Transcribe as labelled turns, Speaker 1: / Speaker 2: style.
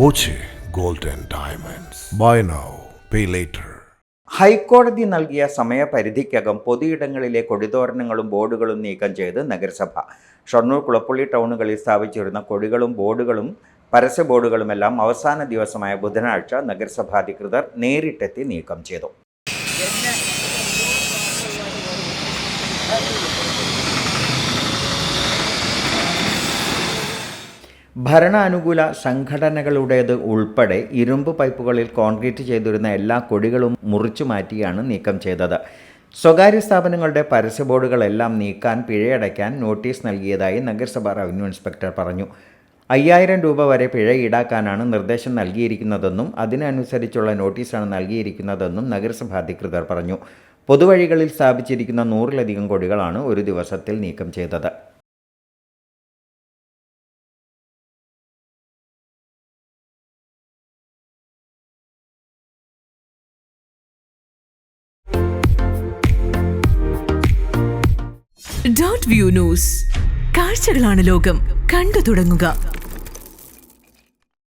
Speaker 1: Boche gold and diamonds buy now pay later
Speaker 2: ഹൈക്കോടതി നൽകിയ സമയപരിധിക്കകം പൊതുയിടങ്ങളിലെ കൊടിതോരണങ്ങളും ബോർഡുകളും നീക്കം ചെയ്ത് നഗരസഭ. ഷൊർണൂർ കുളപ്പള്ളി ടൗണുകളിൽ സ്ഥാപിച്ചിരുന്ന കൊടികളും ബോർഡുകളും പരസ്യ ബോർഡുകളുമെല്ലാം അവസാന ദിവസമായ ബുധനാഴ്ച നഗരസഭാ അധികൃതർ നേരിട്ടെത്തി നീക്കം ചെയ്തു. ഭരണാനുകൂല സംഘടനകളുടേത് ഉൾപ്പെടെ ഇരുമ്പ് പൈപ്പുകളിൽ കോൺക്രീറ്റ് ചെയ്തിരുന്ന എല്ലാ കൊടികളും മുറിച്ചു മാറ്റിയാണ് നീക്കം ചെയ്തത്. സ്വകാര്യ സ്ഥാപനങ്ങളുടെ പരസ്യ ബോർഡുകളെല്ലാം നീക്കാൻ പിഴയടയ്ക്കാൻ നോട്ടീസ് നൽകിയതായി നഗരസഭാ റവന്യൂ ഇൻസ്പെക്ടർ പറഞ്ഞു. അയ്യായിരം രൂപ വരെ പിഴ ഈടാക്കാനാണ് നിർദ്ദേശം നൽകിയിരിക്കുന്നതെന്നും അതിനനുസരിച്ചുള്ള നോട്ടീസാണ് നൽകിയിരിക്കുന്നതെന്നും നഗരസഭാ അധികൃതർ പറഞ്ഞു. പൊതുവഴികളിൽ സ്ഥാപിച്ചിരിക്കുന്ന നൂറിലധികം കൊടികളാണ് ഒരു ദിവസത്തിൽ നീക്കം ചെയ്തത്.
Speaker 3: ഡോട്ട് വ്യൂ ന്യൂസ് കാഴ്ചകളാണ് ലോകം. കണ്ടു തുടങ്ങുക.